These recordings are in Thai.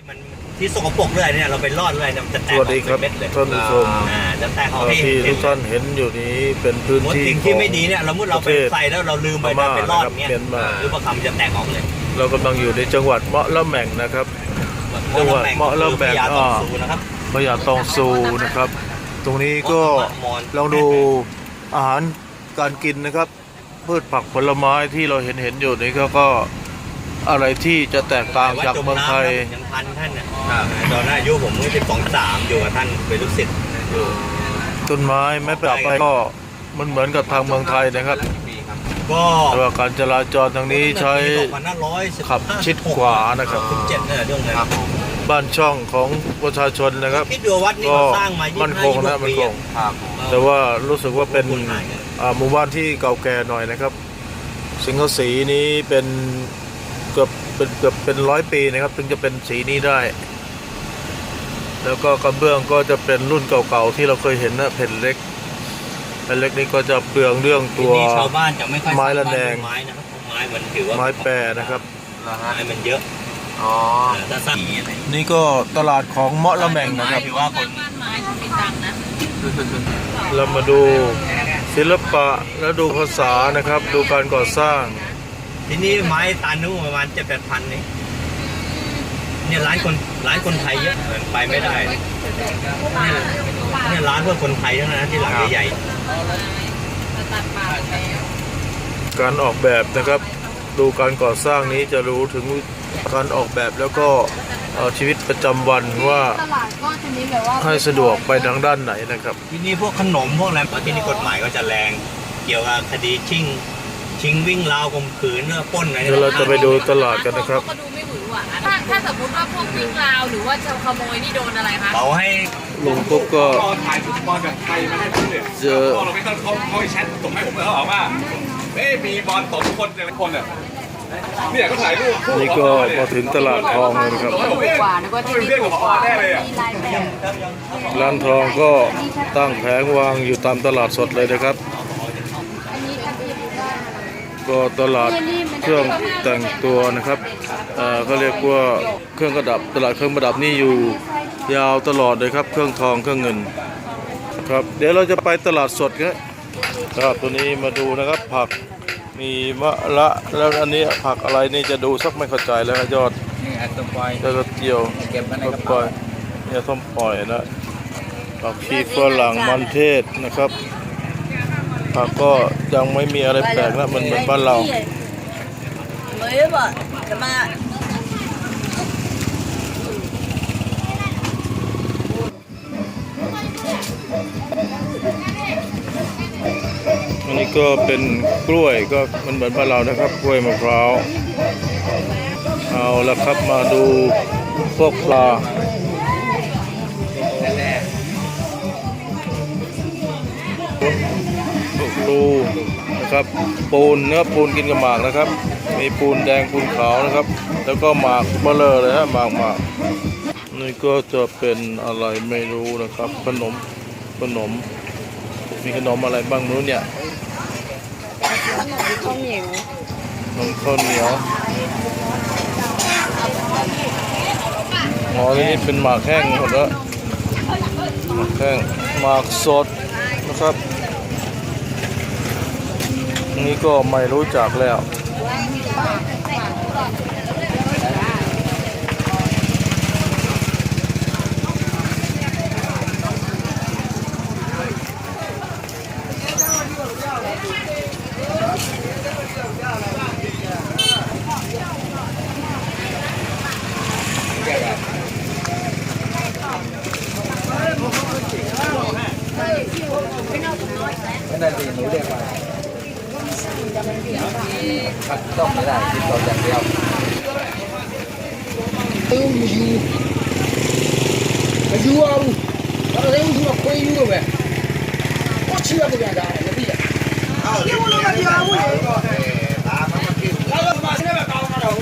ที่มันที่สกปรกเลยเนี่ยเราไปรอดเลยเนี่ยมันจะแตสกอวัอสกดีครับเป็นเม็ดเลยท่านผู้ชมอ่าจะแตกออกที่ให้ทุเห็กท่านเห็นอยู่นี้เป็นพื้นมดที่สิ่งขที่องไม่ดีเนี่ยเรามุดเราไปประเทศใส่แล้วเราลืมไปพม่าไปรอดนะครับเงี้ยเมียนมาหรือประคำจะแตกออกเลยเรากำลังอยู่ในจังหวัดเมาะละแหม่งนะครับ จังหวัดเมาะละแบ่ง ยาตอ้อองสูนะครับพยาตองซูนะครับ ตรงนี้ก็มอนลองดูอาหารการกินนะครับ พืชผักผลไม้ที่เราเห็นเห็นอยู่นี้ก็ก็ อะไรที่จะแตกต่างจากเมืองไทยยังพันท่านน่ะตอนนั้นอายุผมก็สิบสองสามอยู่กับท่านเป็นลูกศิษย์อยู่ต้นไม้แม้ปรับไปก็มันเหมือนกับทางเมืองไทยนะครับก็ต่ว่าการจราจรทางนี้ใช้ขับชิดขวานะครับบเจ็ดเนี่ยเรื่องนั้นบ้านช่องของประชาชนนะครับคิดดูวัดนี้ก็เขาสร้างมามั่นคงนะมั่นคงแต่ว่ารู้สึกว่าเป็นหมู่บ้านที่เก่าแก่หน่อยนะครับ สิงห์สีนี้เป็น เกือบเป็นเกือบเป็นร้อยปีนะครับ ถึงจะเป็นสีนี้ได้ แล้วก็กระเบื้องก็จะเป็นรุ่นเก่าๆที่เราเคยเห็นนะแผ่นเล็กแผ่นเล็กนี้ก็จะเปลืองเรื่องทีตัวนี้ชาวบ้านจะไม่ค่อยไม้ระแนงสร้าบ้าด้วยไม้นะครับเพราะไม้มันถือว่าไม้แปรนะครับนะฮะไม้มันเยอะอ๋อถ้าสร้างอย่างนี้อะไรนี่ก็ตลาดของเมาะละแม่งนะครับถือว่าคนบ้านไม้เขามีตังค์นะเรามาดูศิลปะแล้วดูภาษานะครับ ดูการก่อสร้าง ทีนี้ไม้ตานุ่ประมาณเจ็ดแปดพันนี่เนี่ยร้านคนร้านคนไทยเยอะไปไม่ได้เนี่ยเนี่ยร้านพวกคนไทยทั้งนั้นนะที่หลังใหญ่จะตัดปากแล้วการออกแบบนะครับ ดูการก่อสร้างนี้จะรู้ถึงการออกแบบแล้วก็เอ่อชีวิตประจำวันว่าตลาดก็จะมีแบบว่าให้สะดวกไปทางด้านไหนนะครับๆทีนี้พวกขนมพวกอะไรเพราะที่นี่กฎหมายก็จะแรง เกี่ยวกับคดีชิง ชิงวิ่งราวข่มขืนเนื้อปล้นอะไรเดี๋ยวเราจะไปดูตลาดกันนะครับเขาก็ดูไม่หวือหวาถ้าถ้าสมมติว่าพวกวิ่งราวหรือว่าจะขโมยนี่โดนอะไรคะเขาให้ลุงปุ๊บก็ก็ถ่ายฟุตบอลแบบไทยมาให้ผมเนี่ยเจอก็เราไม่ต้องเขาเขาให้แชทส่งให้ผมเลยเขาบอกว่าเอ้ยมีบอลตกทุกคนแต่ละคนเนี่ยเนี่ยก็ถ่ายรูปคู่นี่ก็มาถึงตลาดทองแล้วนะครับถูกกว่านึกว่าที่นี่ถูกกว่าแน่เลยอะร้านทองก็ตั้งแผงวางอยู่ตามตลาดสดเลยนะครับ ก็ตลาดเครื่องแต่งตัวนะครับเอ่อก็เรียกว่าเครื่องประดับตลาดเครื่องประดับนี่อยู่ ยาวตลอดเลยครับ เครื่องทองเครื่องเงินครับเดี๋ยวเราจะไปตลาดสดครับครับตัวนี้มาดูนะครับผักมีมะละแล้วอันนี้ผักอะไรนี่จะดูสักไม่เข้าใจแล้วครับยอดนี่แอดต้นปอยแล้วก็เจียวเก็บไว้ในก็กระปล่เป๋าอยเนี่ยส้มปล่อยนะผักชีฝรั่งมันเทศนะครับ ผักก็ยังไม่มีอะไรแปลกนะมันเหมือนบ้านเรา mới bảo mà อันนี้ก็เป็นกล้วยก็มันเหมือนบ้านเรานะครับกล้วยมะพร้าว เอาละครับมาดูพวกปลา นะครับ ปูนเนื้อปูนกินกับหมากนะครับ มีปูนแดงปูนขาวนะครับ แล้วก็หมากเบลอเลยฮะหมากหมากนี่ก็จะเป็นอะไรไม่รู้นะครับ ขนมขนม มีขนมอะไรบ้างไม่รู้เนี่ย không nhiều นมข้าวเหนียวอ๋อที่นี่เป็นหมากแห้งหมดแล้วหมากแห้งหมากสดนะครับ นี่ก็ไม่รู้จักแล้ว ไม่ได้สิหนูเรียกว่า ผัดต้มไม่ได้กินต่ออย่างเดียว tư mà du mà du không nó thấy du là quay du rồi có chia cái nhà đại nó đi à yêu nó mà đi à vui nó mà sẽ là cao nó đâu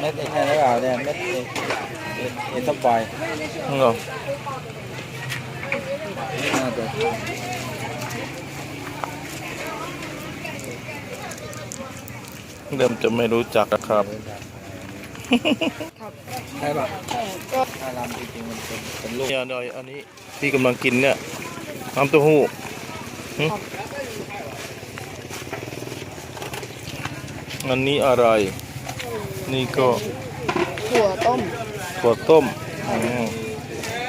เม็ดไอ้แค่นี้เปล่าเนี่ยเม็ดไอ้ต้นปอยเหรอน่าจะ เริ่มจะไม่รู้จักนะครับ ใช่ป่ะเนี่ยหน่อยอันนี้ที่กำลังกินเนี่ยน้ำเต้าหู้หึอันนี้อะไร นี่ก็ถั่วต้มถั่วต้มอืม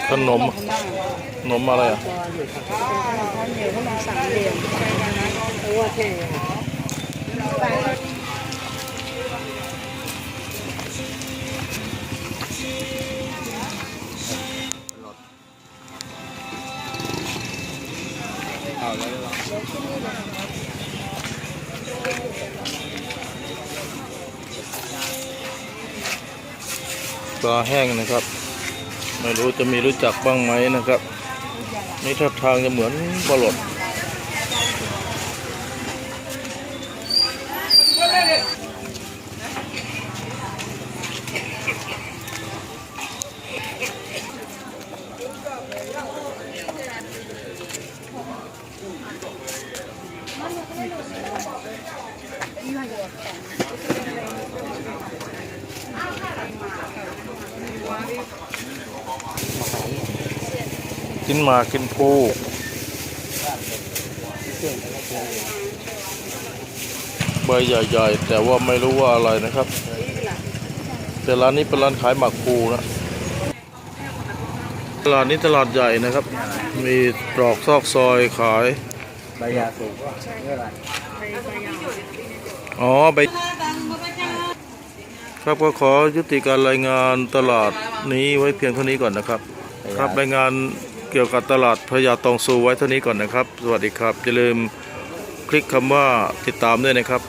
ขนม ขนมอะไรอะ ข้าวเหนียวข้าวมันสามเหลี่ยมโอ้โห ปลาแห้งนะครับ ไม่รู้จะมีรู้จักบ้างไหมนะครับ นี่ท่าทางจะเหมือนปลาหลด กินหมากกินปูใบใหญ่ๆ แต่ว่าไม่รู้ว่าอะไรนะครับ แต่ร้านนี้เป็นร้านขายหมากปูนะตลาดนี้ตลาดใหญ่นะครับ มีตรอกซอกซอยขายใบยาสูบว่าเรื่องอะไรอ๋อไปครับก็ขอยุติการรายงานตลาดนี้ไว้เพียงเท่านี้ก่อนนะครับ ครับรายงาน เกี่ยวกับตลาดพญาตองซูไว้เท่านี้ก่อนนะครับ สวัสดีครับ อย่าลืมคลิกคำว่าติดตามด้วยนะครับ